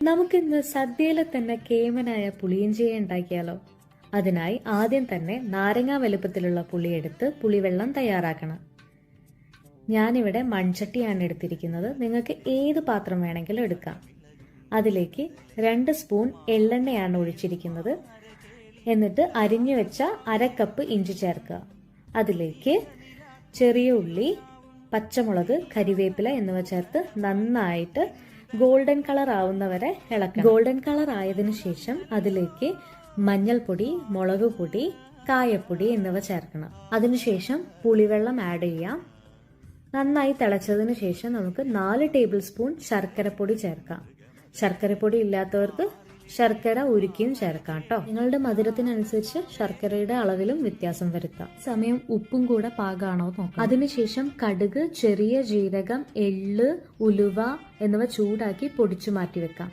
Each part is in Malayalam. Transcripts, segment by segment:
നമുക്കിന്ന് സദ്യയിലെ തന്നെ കേമനായ പുളിയിഞ്ചിയെ ഉണ്ടാക്കിയാലോ? അതിനായി ആദ്യം തന്നെ നാരങ്ങ വലുപ്പത്തിലുള്ള പുളി എടുത്ത് പുളിവെള്ളം തയ്യാറാക്കണം. ഞാനിവിടെ മൺചട്ടിയാണ് എടുത്തിരിക്കുന്നത്. നിങ്ങൾക്ക് ഏത് പാത്രം വേണമെങ്കിലും എടുക്കാം. അതിലേക്ക് രണ്ട് സ്പൂൺ എള്ളെണ്ണയാണ് ഒഴിച്ചിരിക്കുന്നത്. എന്നിട്ട് അരിഞ്ഞു വെച്ച അര കപ്പ് ഇഞ്ചി ചേർക്കുക. അതിലേക്ക് ചെറിയ ഉള്ളി പച്ചമുളക് കരിവേപ്പില എന്നിവ ചേർത്ത് നന്നായിട്ട് ഗോൾഡൻ കളർ ആവുന്നവരെ ഇളക്കണം. ഗോൾഡൻ കളർ ആയതിനു ശേഷം അതിലേക്ക് മഞ്ഞൾപ്പൊടി മുളക് പൊടി കായപ്പൊടി എന്നിവ ചേർക്കണം. അതിനുശേഷം പുളിവെള്ളം ആഡ് ചെയ്യാം. നന്നായി തിളച്ചതിന് ശേഷം നമുക്ക് നാല് ടേബിൾ സ്പൂൺ ശർക്കരപ്പൊടി ചേർക്കാം. ശർക്കരപ്പൊടി ഇല്ലാത്തവർക്ക് ശർക്കര ഉരുക്കിയും ചേർക്കാം കേട്ടോ നിങ്ങളുടെ മധുരത്തിനനുസരിച്ച് ശർക്കരയുടെ അളവിലും വ്യത്യാസം വരുത്താം. സമയം ഉപ്പും കൂടെ പാകാണോ നോക്കാം അതിനുശേഷം കടുക് ചെറിയ ജീരകം എള്ള് ഉലുവ എന്നിവ ചൂടാക്കി പൊടിച്ചു മാറ്റി വെക്കാം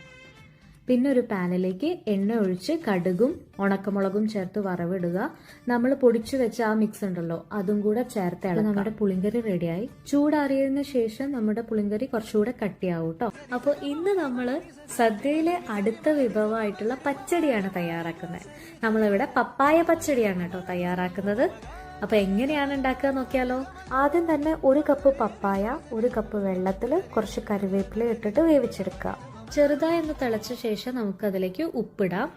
പിന്നെ ഒരു പാനിലേക്ക് എണ്ണ ഒഴിച്ച് കടുകും ഉണക്കമുളകും ചേർത്ത് വറവിടുക. നമ്മൾ പൊടിച്ചു വെച്ച ആ മിക്സ് ഉണ്ടല്ലോ അതും കൂടെ ചേർത്ത്. നമ്മുടെ പുളിങ്കറി റെഡിയായി. ചൂടാറിയതിനു ശേഷം നമ്മുടെ പുളിങ്കറി കുറച്ചുകൂടെ കട്ടിയാവും കേട്ടോ അപ്പോൾ ഇന്ന് നമ്മൾ സദ്യയിലെ അടുത്ത വിഭവമായിട്ടുള്ള പച്ചടിയാണ് തയ്യാറാക്കുന്നത്. നമ്മളിവിടെ പപ്പായ പച്ചടിയാണ് കേട്ടോ തയ്യാറാക്കുന്നത്. അപ്പൊ എങ്ങനെയാണ് ഉണ്ടാക്കുക നോക്കിയാലോ? ആദ്യം തന്നെ ഒരു കപ്പ് പപ്പായ ഒരു കപ്പ് വെള്ളത്തിൽ കുറച്ച് കറിവേപ്പില ഇട്ടിട്ട് വേവിച്ചെടുക്കുക. ചെറുതായി ഒന്ന് തിളച്ച ശേഷം നമുക്ക് അതിലേക്ക് ഉപ്പിടാം.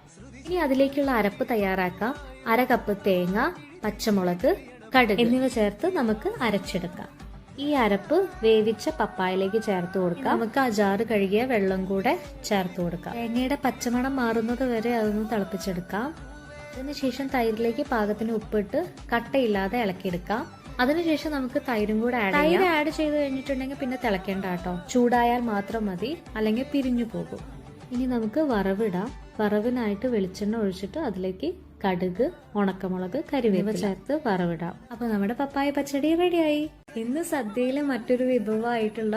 ഇനി അതിലേക്കുള്ള അരപ്പ് തയ്യാറാക്കാം. അര കപ്പ് തേങ്ങ പച്ചമുളക് കടുക് എന്നിവ ചേർത്ത് നമുക്ക് അരച്ചെടുക്കാം. ഈ അരപ്പ് വേവിച്ച പപ്പായയിലേക്ക് ചേർത്ത് കൊടുക്കാം. നമുക്ക് അജാറ് കഴുകിയ വെള്ളം കൂടെ ചേർത്ത് കൊടുക്കാം. തേങ്ങയുടെ പച്ചമണം മാറുന്നത് വരെ അതൊന്ന് തിളപ്പിച്ചെടുക്കാം. അതിനുശേഷം തൈരിലേക്ക് പാകത്തിന് ഉപ്പിട്ട് കട്ടയില്ലാതെ ഇളക്കിയെടുക്കാം. അതിനുശേഷം നമുക്ക് തൈരും കൂടെ ആഡ് തൈര് ആഡ് ചെയ്ത് കഴിഞ്ഞിട്ടുണ്ടെങ്കിൽ പിന്നെ തിളക്കേണ്ട കേട്ടോ ചൂടായാൽ മാത്രം മതി അല്ലെങ്കിൽ പിരിഞ്ഞു പോകും. ഇനി നമുക്ക് വറവിടാം. വറവിനായിട്ട് വെളിച്ചെണ്ണ ഒഴിച്ചിട്ട് അതിലേക്ക് കടുക് ഉണക്കമുളക് കരിവേപ്പ് ചേർത്ത് വറവിടാം. അപ്പൊ നമ്മുടെ പപ്പായ പച്ചടി റെഡിയായി. ഇന്ന് സദ്യയിലെ മറ്റൊരു വിഭവമായിട്ടുള്ള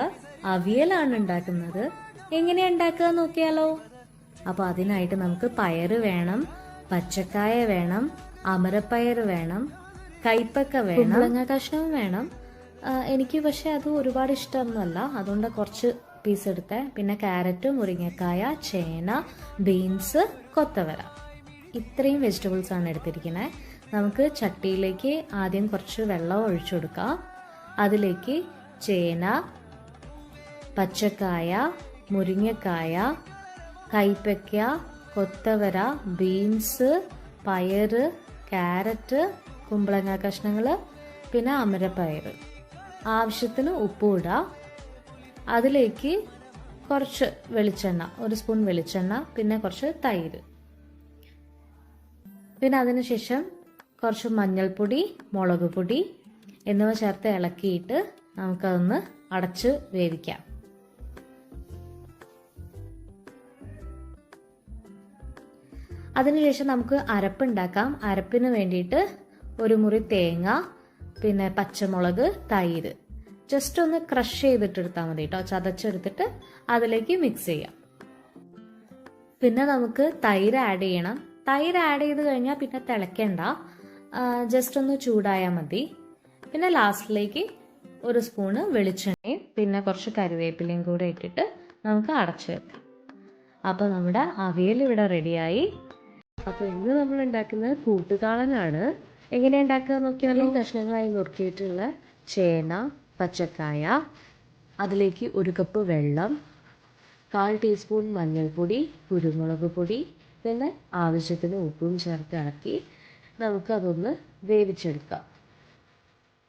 അവിയലാണ് ഉണ്ടാക്കുന്നത്. എങ്ങനെയാ ഉണ്ടാക്കുക നോക്കിയാലോ? അപ്പൊ അതിനായിട്ട് നമുക്ക് പയറ് വേണം പച്ചക്കായ വേണം അമരപ്പയർ വേണം കൈപ്പക്ക വേണം. കുമ്പളങ്ങ കഷ്ണം വേണം. എനിക്ക് പക്ഷെ അത് ഒരുപാട് ഇഷ്ടമൊന്നുമല്ല. അതുകൊണ്ട് കുറച്ച് പീസ് എടുത്തേ. പിന്നെ ക്യാരറ്റ് മുരിങ്ങക്കായ ചേന ബീൻസ് കൊത്തവര. ഇത്രയും വെജിറ്റബിൾസ് ആണ് എടുത്തിരിക്കുന്നത് നമുക്ക് ചട്ടിയിലേക്ക് ആദ്യം കുറച്ച് വെള്ളം ഒഴിച്ചു കൊടുക്കാം. അതിലേക്ക് ചേന പച്ചക്കായ മുരിങ്ങക്കായ കൈപ്പയ്ക്ക കൊത്തവര ബീൻസ് പയറ് ക്യാരറ്റ് കുമ്പളങ്ങ കഷ്ണങ്ങൾ പിന്നെ അമരപ്പയർ ആവശ്യത്തിന് ഉപ്പും അതിലേക്ക് കുറച്ച് വെളിച്ചെണ്ണ ഒരു സ്പൂൺ വെളിച്ചെണ്ണ പിന്നെ കുറച്ച് തൈര്. പിന്നെ അതിനുശേഷം കുറച്ച് മഞ്ഞൾപ്പൊടി മുളക് പൊടി എന്നിവ ചേർത്ത് ഇളക്കിയിട്ട് നമുക്കതൊന്ന് അടച്ച് വേവിക്കാം. അതിനുശേഷം നമുക്ക് അരപ്പുണ്ടാക്കാം അരപ്പിന് വേണ്ടിയിട്ട് ഒരു മുറി തേങ്ങ പിന്നെ പച്ചമുളക് തൈര്. ജസ്റ്റ് ഒന്ന് ക്രഷ് ചെയ്തിട്ടെടുത്താൽ മതി കേട്ടോ ചതച്ചെടുത്തിട്ട് അതിലേക്ക് മിക്സ് ചെയ്യാം. പിന്നെ നമുക്ക് തൈര് ആഡ് ചെയ്യണം. തൈര് ആഡ് ചെയ്ത് കഴിഞ്ഞാൽ പിന്നെ തിളയ്ക്കണ്ട ജസ്റ്റ് ഒന്ന് ചൂടായാൽ മതി. പിന്നെ ലാസ്റ്റിലേക്ക് ഒരു സ്പൂണ് വെളിച്ചെണ്ണയും പിന്നെ കുറച്ച് കറിവേപ്പിലയും കൂടെ ഇട്ടിട്ട് നമുക്ക് അടച്ചു വെക്കാം. അപ്പോൾ നമ്മുടെ അവിയൽ ഇവിടെ റെഡിയായി അപ്പോൾ ഇന്ന് നമ്മൾ ഉണ്ടാക്കുന്നത് കൂട്ടുകാളനാണ്. എങ്ങനെ ഉണ്ടാക്കുക നോക്കിയാലോ? കഷ്ണങ്ങളായി നുറുക്കിയിട്ടുള്ള ചേന പച്ചക്കായ അതിലേക്ക് ഒരു കപ്പ് വെള്ളം കാൽ ടീസ്പൂൺ മഞ്ഞൾപ്പൊടി കുരുമുളക് പൊടി പിന്നെ ആവശ്യത്തിന് ഉപ്പും ചേർത്ത് ഇളക്കി നമുക്കതൊന്ന് വേവിച്ചെടുക്കാം.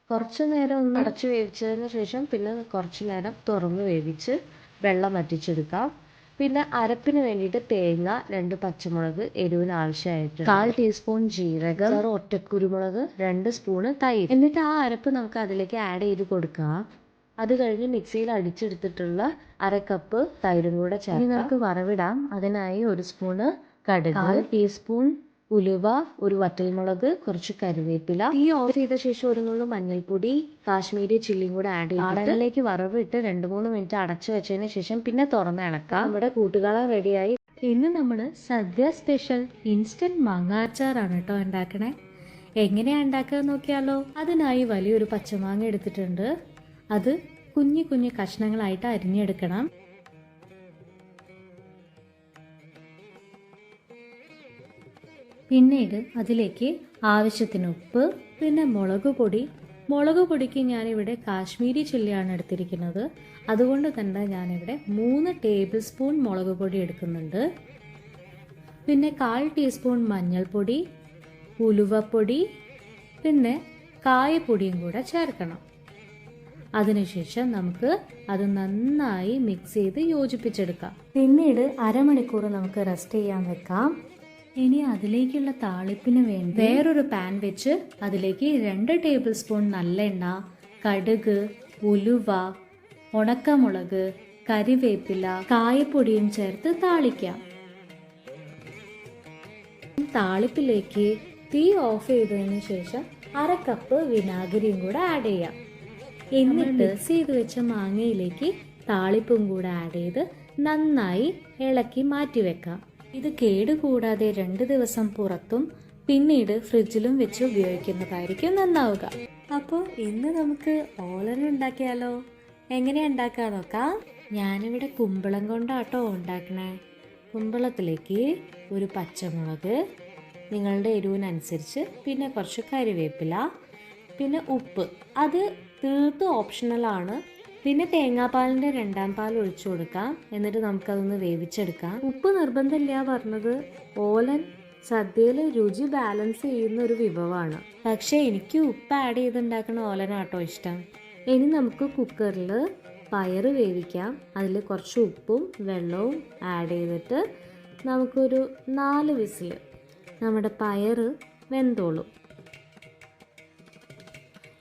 കുറച്ച് നേരം ഒന്ന് അടച്ച് വേവിച്ചതിന് ശേഷം പിന്നെ കുറച്ച് നേരം തുറന്ന് വേവിച്ച് വെള്ളം വറ്റിച്ചെടുക്കാം. പിന്നെ അരപ്പിന് വേണ്ടിയിട്ട് തേങ്ങ രണ്ട് പച്ചമുളക് എരിവിന് ആവശ്യമായിട്ട് കാൽ ടീസ്പൂൺ ജീരകം. ആറ് ഒറ്റക്കുരുമുളക് രണ്ട് സ്പൂണ് തൈര്. എന്നിട്ട് ആ അരപ്പ് നമുക്ക് അതിലേക്ക് ആഡ് ചെയ്ത് കൊടുക്കാം. അത് കഴിഞ്ഞ് മിക്സിയിൽ അടിച്ചെടുത്തിട്ടുള്ള അര കപ്പ് തൈരും കൂടെ ചേർത്ത് നമുക്ക് വറവിടാം. അതിനായി ഒരു സ്പൂണ് കടുക്. കാൽ ടീസ്പൂൺ ഉലുവ ഒരു വറ്റൽമുളക് കുറച്ച് കറിവേപ്പില. തീ ഓഫ് ചെയ്ത ശേഷം ഒരു നുള്ളു മഞ്ഞൾപ്പൊടി കാശ്മീരി ചില്ലിയും കൂടെ ആഡ് ചെയ്ത് അതിലേക്ക് വറവിട്ട് രണ്ട് മൂന്ന് മിനിറ്റ് അടച്ചു വെച്ചതിന് ശേഷം പിന്നെ തുറന്ന് ഇളക്കാം നമ്മുടെ കൂട്ടുകാള റെഡിയായി. ഇന്ന് നമ്മൾ സദ്യ സ്പെഷ്യൽ ഇൻസ്റ്റന്റ് മാങ്ങാച്ചാറാണ് കേട്ടോ ഉണ്ടാക്കണേ. എങ്ങനെയാ ഉണ്ടാക്കുക നോക്കിയാലോ? അതിനായി വലിയൊരു പച്ചമാങ്ങ എടുത്തിട്ടുണ്ട്. അത് കുഞ്ഞു കുഞ്ഞു കഷ്ണങ്ങളായിട്ട് അരിഞ്ഞെടുക്കണം. പിന്നീട് അതിലേക്ക് ആവശ്യത്തിന് ഉപ്പ് പിന്നെ മുളക് പൊടി. മുളക് പൊടിക്ക് ഞാനിവിടെ കാശ്മീരി ചില്ലിയാണ് എടുത്തിരിക്കുന്നത്. അതുകൊണ്ട് തന്നെ ഞാനിവിടെ മൂന്ന് ടേബിൾ സ്പൂൺ മുളക് പൊടി എടുക്കുന്നുണ്ട്. പിന്നെ കാൽ ടീസ്പൂൺ മഞ്ഞൾപ്പൊടി ഉലുവപ്പൊടി പിന്നെ കായപ്പൊടിയും കൂടെ ചേർക്കണം. അതിനുശേഷം നമുക്ക് അത് നന്നായി മിക്സ് ചെയ്ത് യോജിപ്പിച്ചെടുക്കാം. പിന്നീട് അരമണിക്കൂർ നമുക്ക് റെസ്റ്റ് ചെയ്യാൻ വെക്കാം. ഇനി അതിലേക്കുള്ള താളിപ്പിന് വേണ്ടി വേറൊരു പാൻ വെച്ച് അതിലേക്ക് രണ്ട് ടേബിൾ സ്പൂൺ നല്ലെണ്ണ കടുക് ഉലുവ ഉണക്കമുളക് കരിവേപ്പില കായപ്പൊടിയും ചേർത്ത് താളിക്കാം. താളിപ്പിലേക്ക് തീ ഓഫ് ചെയ്തതിന് ശേഷം അര കപ്പ് വിനാഗിരിയും കൂടെ ആഡ് ചെയ്യാം. എന്നിട്ട് മിക്സ് ചെയ്ത് വെച്ച മാങ്ങയിലേക്ക് താളിപ്പും കൂടെ ആഡ് ചെയ്ത് നന്നായി ഇളക്കി മാറ്റി വെക്കാം ഇത് കേടുകൂടാതെ രണ്ട് ദിവസം പുറത്തും പിന്നീട് ഫ്രിഡ്ജിലും വെച്ച് ഉപയോഗിക്കുന്നതായിരിക്കും നന്നാവുക. അപ്പോൾ ഇന്ന് നമുക്ക് ഓലൻ ഉണ്ടാക്കിയാലോ? എങ്ങനെ ഉണ്ടാക്കാൻ നോക്കാം? ഞാനിവിടെ കുമ്പളം കൊണ്ടാട്ടോ ഉണ്ടാക്കണേ. കുമ്പളത്തിലേക്ക് ഒരു പച്ചമുളക് നിങ്ങളുടെ എരിവിനനുസരിച്ച് പിന്നെ കുറച്ച് കറിവേപ്പില പിന്നെ ഉപ്പ്. അത് തീർത്തും ഓപ്ഷണലാണ് പിന്നെ തേങ്ങാപ്പാലിന്റെ രണ്ടാം പാൽ ഒഴിച്ചു കൊടുക്കാം. എന്നിട്ട് നമുക്കതൊന്ന് വേവിച്ചെടുക്കാം. ഉപ്പ് നിർബന്ധമില്ല പറഞ്ഞത്. ഓലൻ സദ്യയിൽ രുചി ബാലൻസ് ചെയ്യുന്ന ഒരു വിഭവമാണ്. പക്ഷേ എനിക്ക് ഉപ്പ് ആഡ് ചെയ്തുണ്ടാക്കുന്ന ഓലനാട്ടോ ഇഷ്ടം. ഇനി നമുക്ക് കുക്കറിൽ പയർ വേവിക്കാം. അതിൽ കുറച്ച് ഉപ്പും വെള്ളവും ആഡ് ചെയ്തിട്ട് നമുക്കൊരു നാല് വിസിൽ നമ്മുടെ പയർ വെന്തോളും.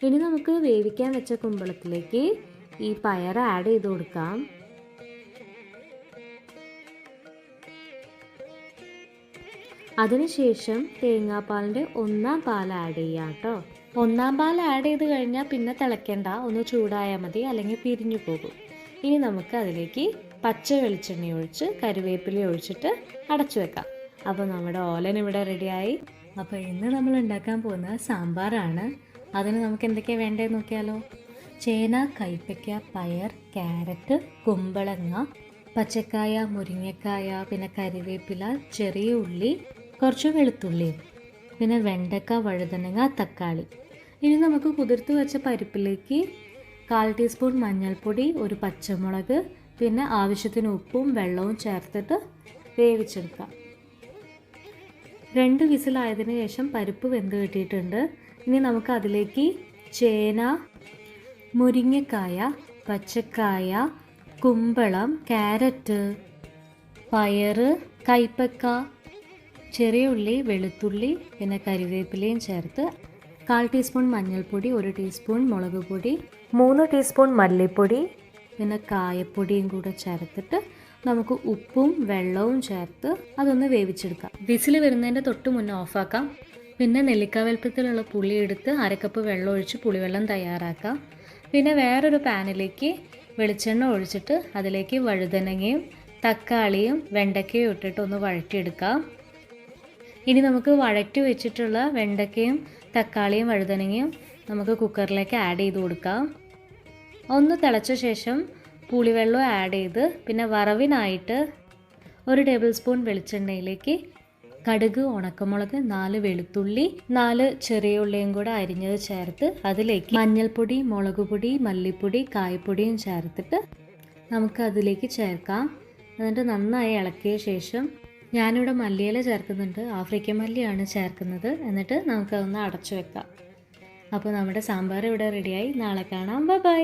ഇനി നമുക്ക് വേവിക്കാൻ വെച്ച കുമ്പളത്തിലേക്ക് ഈ പയർ ആഡ് ചെയ്ത് കൊടുക്കാം. അതിനുശേഷം തേങ്ങാപ്പാലിന്റെ ഒന്നാം പാൽ ആഡ് ചെയ്യാം കേട്ടോ ഒന്നാം പാൽ ആഡ് ചെയ്ത് കഴിഞ്ഞാൽ പിന്നെ തിളയ്ക്കേണ്ട ഒന്ന് ചൂടായാൽ മതി അല്ലെങ്കിൽ പിരിഞ്ഞു പോകും. ഇനി നമുക്ക് അതിലേക്ക് പച്ച വെളിച്ചെണ്ണ ഒഴിച്ച് കരുവേപ്പില ഒഴിച്ചിട്ട് അടച്ചു വെക്കാം. അപ്പോൾ നമ്മുടെ ഓലൻ ഇവിടെ റെഡിയായി അപ്പോൾ ഇന്ന് നമ്മൾ ഉണ്ടാക്കാൻ പോകുന്ന സാമ്പാറാണ്. അതിന് നമുക്ക് എന്തൊക്കെയാണ് വേണ്ടതെന്ന് നോക്കിയാലോ? ചേന കൈപ്പയ്ക്ക പയർ ക്യാരറ്റ് കുമ്പളങ്ങ പച്ചക്കായ മുരിങ്ങക്കായ പിന്നെ കരിവേപ്പില ചെറിയ ഉള്ളി കുറച്ച് വെളുത്തുള്ളി പിന്നെ വെണ്ടക്ക വഴുതനങ്ങ തക്കാളി. ഇനി നമുക്ക് കുതിർത്ത് വെച്ച പരിപ്പിലേക്ക് കാൽ ടീസ്പൂൺ മഞ്ഞൾപ്പൊടി ഒരു പച്ചമുളക് പിന്നെ ആവശ്യത്തിന് ഉപ്പും വെള്ളവും ചേർത്തിട്ട് വേവിച്ചെടുക്കാം. രണ്ട് വിസിലായതിനു ശേഷം പരിപ്പ് വെന്ത് കിട്ടിയിട്ടുണ്ട്. ഇനി നമുക്ക് അതിലേക്ക് ചേന മുരിങ്ങക്കായ പച്ചക്കായ കുമ്പളം ക്യാരറ്റ് പയറ് കൈപ്പക്ക ചെറിയ ഉള്ളി വെളുത്തുള്ളി പിന്നെ കരിവേപ്പിലയും ചേർത്ത് കാൽ ടീസ്പൂൺ മഞ്ഞൾപ്പൊടി ഒരു ടീസ്പൂൺ മുളക് പൊടി മൂന്ന് ടീസ്പൂൺ മല്ലിപ്പൊടി പിന്നെ കായപ്പൊടിയും കൂടെ ചേർത്തിട്ട് നമുക്ക് ഉപ്പും വെള്ളവും ചേർത്ത് അതൊന്ന് വേവിച്ചെടുക്കാം. വിസിൽ വരുന്നതിന്റെ തൊട്ട് മുന്നേ ഓഫാക്കാം. പിന്നെ നെല്ലിക്ക വലുപ്പത്തിലുള്ള പുളി എടുത്ത് അരക്കപ്പ് വെള്ളം ഒഴിച്ച് പുളിവെള്ളം തയ്യാറാക്കാം. പിന്നെ വേറൊരു പാനിലേക്ക് വെളിച്ചെണ്ണ ഒഴിച്ചിട്ട് അതിലേക്ക് വഴുതനങ്ങയും തക്കാളിയും വെണ്ടയ്ക്കയും ഇട്ടിട്ട് ഒന്ന് വഴറ്റിയെടുക്കാം. ഇനി നമുക്ക് വഴറ്റി വെച്ചിട്ടുള്ള വെണ്ടയ്ക്കയും തക്കാളിയും വഴുതനങ്ങയും നമുക്ക് കുക്കറിലേക്ക് ആഡ് ചെയ്ത് കൊടുക്കാം. ഒന്ന് തിളച്ച ശേഷം പുളിവെള്ളം ആഡ് ചെയ്ത് പിന്നെ വറവിനായിട്ട് ഒരു ടേബിൾ സ്പൂൺ വെളിച്ചെണ്ണയിലേക്ക് കടുക് ഉണക്കമുളക് നാല് വെളുത്തുള്ളി നാല് ചെറിയ ഉള്ളിയും കൂടെ അരിഞ്ഞത് ചേർത്ത് അതിലേക്ക് മഞ്ഞൾപ്പൊടി മുളക് പൊടി മല്ലിപ്പൊടി കായപ്പൊടിയും ചേർത്തിട്ട് നമുക്ക് അതിലേക്ക് ചേർക്കാം. എന്നിട്ട് നന്നായി ഇളക്കിയ ശേഷം ഞാനിവിടെ മല്ലിയില ചേർക്കുന്നുണ്ട്. ആഫ്രിക്കൻ മല്ലിയാണ് ചേർക്കുന്നത്. എന്നിട്ട് നമുക്കതൊന്ന് അടച്ചു വെക്കാം. അപ്പോൾ നമ്മുടെ സാമ്പാർ ഇവിടെ റെഡിയായി നാളെ കാണാം. Bye bye